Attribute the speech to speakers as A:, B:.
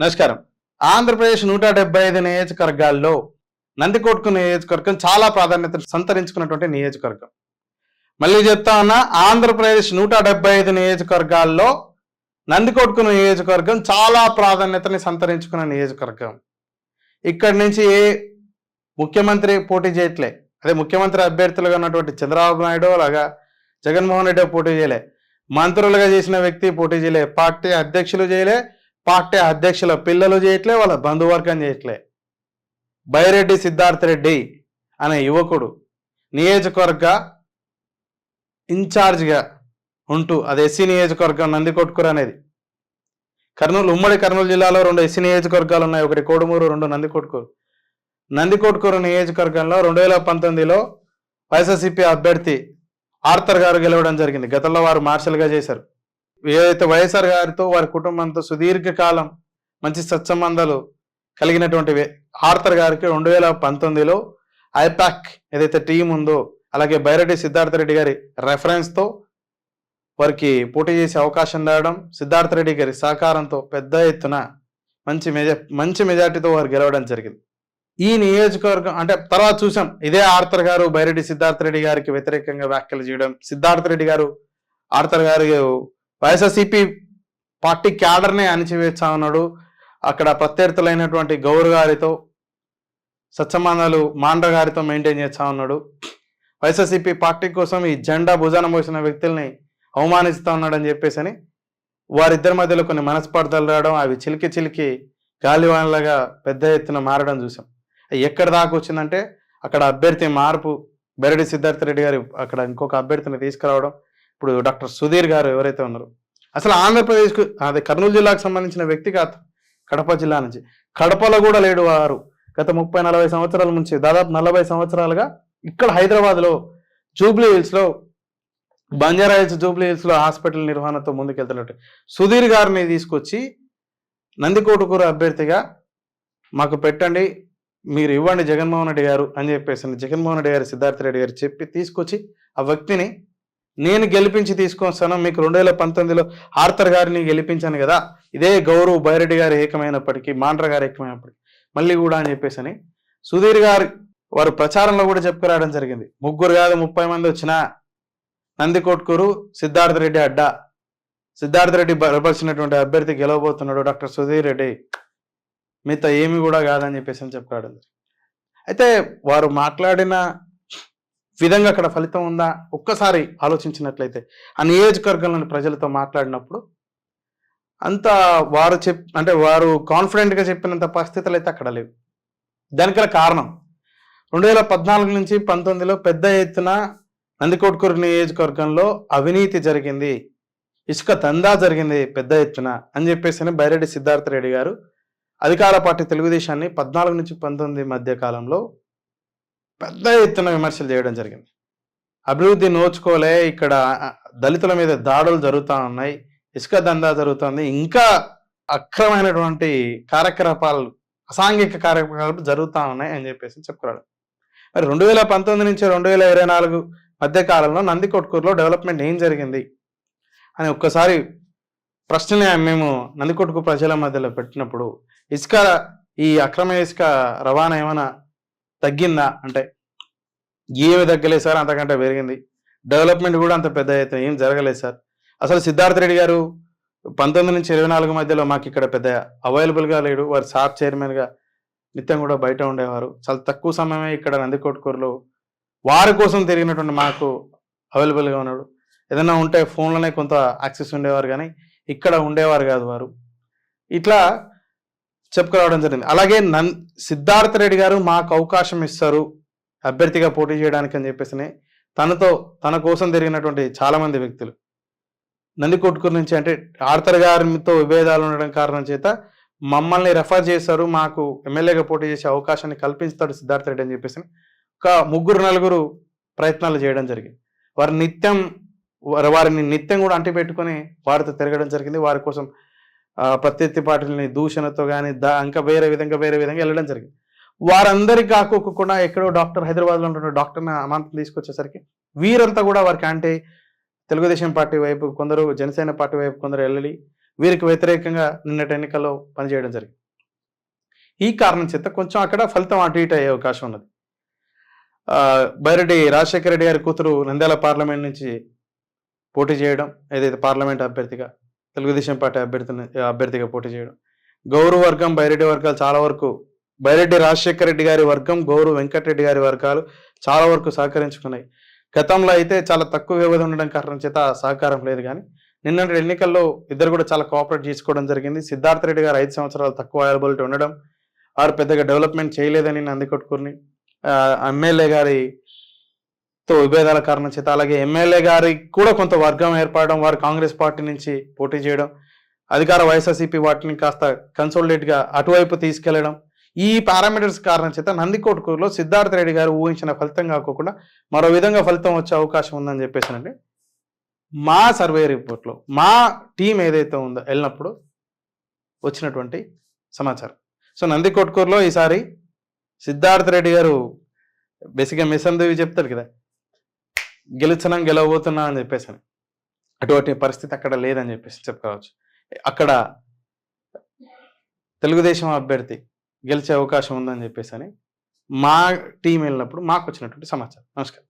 A: నమస్కారం. ఆంధ్రప్రదేశ్ నూట డెబ్బై ఐదు నియోజకవర్గాల్లో నందికొట్కు నియోజకవర్గం చాలా ప్రాధాన్యత సంతరించుకున్నటువంటి నియోజకవర్గం. మళ్ళీ చెప్తా ఉన్నా ఆంధ్రప్రదేశ్ నూట డెబ్బై ఐదు నియోజకవర్గాల్లో నందికొట్కు నియోజకవర్గం చాలా ప్రాధాన్యతని సంతరించుకున్న నియోజకవర్గం. ఇక్కడి నుంచి ఏ ముఖ్యమంత్రి పోటీ చేయట్లే. అదే ముఖ్యమంత్రి అభ్యర్థులుగా ఉన్నటువంటి చంద్రబాబు నాయుడు అలాగా జగన్మోహన్ రెడ్డి పోటీ చేయలే. మంత్రులుగా చేసిన వ్యక్తి పోటీ చేయలే. పార్టీ అధ్యక్షులు చేయలే. పార్టీ అధ్యక్షుల పిల్లలు చేయట్లే వాళ్ళ బంధువర్గం చేయట్లే. బైరెడ్డి సిద్ధార్థ రెడ్డి అనే యువకుడు నియోజకవర్గ ఇన్ఛార్జ్గా ఉంటూ అది ఎస్సీ నియోజకవర్గం నందికొట్కూరు అనేది. కర్నూలు ఉమ్మడి కర్నూలు జిల్లాలో రెండు ఎస్సీ నియోజకవర్గాలు ఉన్నాయి ఒకటి కోడుమూరు రెండు నందికొట్కూరు. నందికొట్కూరు నియోజకవర్గంలో రెండు వేల పంతొమ్మిదిలో వైఎస్ఆర్సీపీ అభ్యర్థి ఆర్థర్ గారు గెలవడం జరిగింది. గతంలో వారు మార్షల్గా చేశారు. ఏదైతే వైఎస్ఆర్ గారితో వారి కుటుంబంతో సుదీర్ఘకాలం మంచి సత్సంబంధాలు కలిగినటువంటి ఆర్థర్ గారికి రెండు వేల పంతొమ్మిదిలో ఐపాక్ ఏదైతే టీం ఉందో అలాగే బైరెడ్డి సిద్ధార్థ రెడ్డి గారి రెఫరెన్స్తో వారికి పోటీ చేసే అవకాశం రావడం సిద్ధార్థ రెడ్డి గారి సహకారంతో పెద్ద ఎత్తున మంచి మెజా మంచి మెజార్టీతో వారు గెలవడం జరిగింది. ఈ నియోజకవర్గం అంటే తర్వాత చూసాం ఇదే ఆర్థర్ గారు బైరెడ్డి సిద్ధార్థ రెడ్డి గారికి వ్యతిరేకంగా వ్యాఖ్యలు చేయడం సిద్ధార్థ రెడ్డి గారు ఆర్థర్ గారు వైఎస్ఆర్సీపీ పార్టీ క్యాడర్నే అణిచివేస్తా ఉన్నాడు. అక్కడ ప్రత్యర్థులైనటువంటి గౌర్ గారితో సత్సంబంధాలు మాండ్ర గారితో మెయింటైన్ చేస్తా ఉన్నాడు. వైఎస్ఆర్సీపీ పార్టీ కోసం ఈ జెండా భుజాన మోసిన వ్యక్తుల్ని అవమానిస్తూ ఉన్నాడని చెప్పేసి అని వారిద్దరి మధ్యలో కొన్ని మనస్పర్ధలు రావడం అవి చిలికి చిలికి గాలివానలాగా పెద్ద ఎత్తున మారడం చూసాం. ఎక్కడ దాకా వచ్చిందంటే అక్కడ అభ్యర్థి మార్పు బెరడి సిద్ధార్థ రెడ్డి గారి అక్కడ ఇంకొక అభ్యర్థిని తీసుకురావడం ఇప్పుడు డాక్టర్ సుధీర్ గారు ఎవరైతే ఉన్నారో అసలు ఆంధ్రప్రదేశ్కు అదే కర్నూలు జిల్లాకు సంబంధించిన వ్యక్తి కాదు కడప జిల్లా నుంచి. కడపలో కూడా లేడు వారు. గత ముప్పై నలభై సంవత్సరాల నుంచి దాదాపు నలభై సంవత్సరాలుగా ఇక్కడ హైదరాబాద్లో జూబ్లీ హిల్స్లో బంజారా హిల్స్ జూబ్లీ హిల్స్లో హాస్పిటల్ నిర్వహణతో ముందుకెళ్తున్నట్టు. సుధీర్ గారిని తీసుకొచ్చి నందికోటుకూరు అభ్యర్థిగా మాకు పెట్టండి మీరు ఇవ్వండి జగన్మోహన్ రెడ్డి గారు అని చెప్పేసి జగన్మోహన్ రెడ్డి గారు సిద్ధార్థ రెడ్డి గారు చెప్పి తీసుకొచ్చి ఆ వ్యక్తిని నేను గెలిపించి తీసుకొస్తాను మీకు రెండు వేల పంతొమ్మిదిలో ఆర్థర్ గారిని గెలిపించాను కదా ఇదే గౌరవ్ బైరెడ్డి గారు ఏకమైనప్పటికీ మాండ్ర గారు ఏకమైనప్పటికీ. మళ్ళీ కూడా అని చెప్పేసి అని సుధీర్ గారు వారు ప్రచారంలో కూడా చెప్పుకురావడం జరిగింది. ముగ్గురు కాదు ముప్పై మంది వచ్చిన నందికొట్కూరు సిద్ధార్థ రెడ్డి అడ్డా. సిద్ధార్థ రెడ్డి బలపరిచినటువంటి అభ్యర్థి గెలవబోతున్నాడు డాక్టర్ సుధీర్ రెడ్డి. మిగతా ఏమి కూడా కాదని చెప్పేసి అని చెప్పాడు అయితే వారు మాట్లాడిన విధంగా అక్కడ ఫలితం ఉందా? ఒక్కసారి ఆలోచించినట్లయితే. ఆ నియోజకవర్గంలోని ప్రజలతో మాట్లాడినప్పుడు అంత వారు చెప్ అంటే వారు కాన్ఫిడెంట్గా చెప్పినంత పరిస్థితులు అయితే అక్కడ లేవు. దానికి గల కారణం. రెండు వేల పద్నాలుగు నుంచి పంతొమ్మిదిలో పెద్ద ఎత్తున నందికొట్కూరు నియోజకవర్గంలో అవినీతి జరిగింది. ఇసుక దందా జరిగింది పెద్ద ఎత్తున అని చెప్పేసి అని బైరెడ్డి సిద్ధార్థ రెడ్డి గారు అధికార పార్టీ తెలుగుదేశాన్ని పద్నాలుగు నుంచి పంతొమ్మిది మధ్య కాలంలో పెద్ద ఎత్తున విమర్శలు చేయడం జరిగింది. అభివృద్ధి నోచుకోలే ఇక్కడ దళితుల మీద దాడులు జరుగుతూ ఉన్నాయి ఇసుక దందా జరుగుతుంది ఇంకా అక్రమైనటువంటి కార్యకలాపాలు అసాంఘిక కార్యకలాపాలు జరుగుతూ ఉన్నాయి అని చెప్పేసి చెప్పుకున్నాడు మరి రెండు వేల పంతొమ్మిది నుంచి రెండు వేల ఇరవై నాలుగు మధ్య కాలంలో నందికొట్కూరులో డెవలప్మెంట్ ఏం జరిగింది? అని ఒక్కసారి ప్రశ్నని మేము నందికొట్కు ప్రజల మధ్యలో పెట్టినప్పుడు ఇసుక ఈ అక్రమ ఇసుక రవాణా ఏమైనా తగ్గిందా? అంటే ఏమి తగ్గలేదు సార్ అంతకంటే పెరిగింది. డెవలప్మెంట్ కూడా అంత పెద్ద ఎత్తున ఏం జరగలేదు సార్. అసలు సిద్ధార్థ రెడ్డి గారు పంతొమ్మిది నుంచి ఇరవై నాలుగు మధ్యలో మాకు ఇక్కడ పెద్ద అవైలబుల్గా లేడు. వారు సార్ చైర్మన్గా నిత్యం కూడా బయట ఉండేవారు. చాలా తక్కువ సమయమే ఇక్కడ నందికోట్కూరులో వారి కోసం తిరిగినటువంటి మాకు అవైలబుల్గా ఉన్నాడు. ఏదైనా ఉంటే ఫోన్లోనే కొంత యాక్సెస్ ఉండేవారు కానీ ఇక్కడ ఉండేవారు కాదు వారు. ఇట్లా చెప్పుకురావడం జరిగింది. అలాగే నన్ సిద్ధార్థ రెడ్డి గారు మాకు అవకాశం ఇస్తారు అభ్యర్థిగా పోటీ చేయడానికి అని చెప్పేసి తనతో తన కోసం తిరిగినటువంటి చాలామంది వ్యక్తులు. నందికొట్కూరు నుంచి అంటే ఆర్థర్ గారితో విభేదాలు ఉండడం కారణం చేత మమ్మల్ని రెఫర్ చేశారు మాకు ఎమ్మెల్యేగా పోటీ చేసే అవకాశాన్ని కల్పిస్తాడు సిద్ధార్థ రెడ్డి అని చెప్పేసి ఒక ముగ్గురు నలుగురు ప్రయత్నాలు చేయడం జరిగింది. వారి నిత్యం వారి- వారిని నిత్యం కూడా అంటిపెట్టుకొని వారితో తిరగడం జరిగింది. వారి కోసం ప్రత్యర్థి పార్టీలని దూషణతో కానీ దా ఇంకా వేరే విధంగా వేరే విధంగా వెళ్ళడం జరిగింది. వారందరికీ కాకోకుండా ఎక్కడో డాక్టర్ హైదరాబాద్లో ఉంటున్న డాక్టర్ని అమాంతం తీసుకొచ్చేసరికి వీరంతా కూడా వారికి అంటే తెలుగుదేశం పార్టీ వైపు కొందరు జనసేన పార్టీ వైపు కొందరు వెళ్ళి వీరికి వ్యతిరేకంగా నిన్నటి ఎన్నికల్లో పనిచేయడం జరిగింది. ఈ కారణం చేత కొంచెం అక్కడ ఫలితం అటు ఇటు అయ్యే అవకాశం ఉన్నది. బైరెడ్డి రాజశేఖర రెడ్డి గారి కూతురు నంద్యాల పార్లమెంట్ నుంచి పోటీ చేయడం ఏదైతే పార్లమెంట్ అభ్యర్థిగా తెలుగుదేశం పార్టీ అభ్యర్థిని అభ్యర్థిగా పోటీ చేయడం. గౌరవ వర్గం బైరెడ్డి వర్గాలు చాలా వరకు బైరెడ్డి రాజశేఖర రెడ్డి గారి వర్గం గౌరవ వెంకటరెడ్డి గారి వర్గాలు చాలా వరకు సహకరించుకున్నాయి. గతంలో అయితే చాలా తక్కువ వ్యవధి ఉండడం కారణం చేత సహకారం లేదు కానీ నిన్నటి ఎన్నికల్లో ఇద్దరు కూడా చాలా కోఆపరేట్ చేసుకోవడం జరిగింది. సిద్ధార్థ రెడ్డి గారు ఐదు సంవత్సరాలు తక్కువ అవైలబిలిటీ ఉండడం వారు పెద్దగా డెవలప్మెంట్ చేయలేదని నందికొట్టుకుని ఎమ్మెల్యే గారి తో విభేదాల కారణం చేత అలాగే ఎమ్మెల్యే గారికి కూడా కొంత వర్గం ఏర్పడడం వారు కాంగ్రెస్ పార్టీ నుంచి పోటీ చేయడం అధికార వైఎస్ఆర్సీపీ వాటిని కాస్త కన్సోల్టేట్గా అటువైపు తీసుకెళ్ళడం ఈ పారామీటర్స్ కారణం చేత నందికోట్కూరులో సిద్ధార్థ రెడ్డి గారు ఊహించిన ఫలితం కాకుండా మరో విధంగా ఫలితం వచ్చే అవకాశం ఉందని చెప్పేసానండి మా సర్వే రిపోర్ట్లో మా టీం ఏదైతే ఉందో వెళ్ళినప్పుడు వచ్చినటువంటి సమాచారం. సో నందికోట్కూరులో ఈసారి సిద్ధార్థ రెడ్డి గారు బేసిక్గా మిసందేవి చెప్తారు కదా. గెలుచున్నాం గెలవబోతున్నాం అని చెప్పేసి అని. అటువంటి పరిస్థితి అక్కడ లేదని చెప్పేసి చెప్పుకోవచ్చు. అక్కడ తెలుగుదేశం అభ్యర్థి గెలిచే అవకాశం ఉందని చెప్పేసి అని మా టీం వెళ్ళినప్పుడు మాకు వచ్చినటువంటి సమాచారం. నమస్కారం.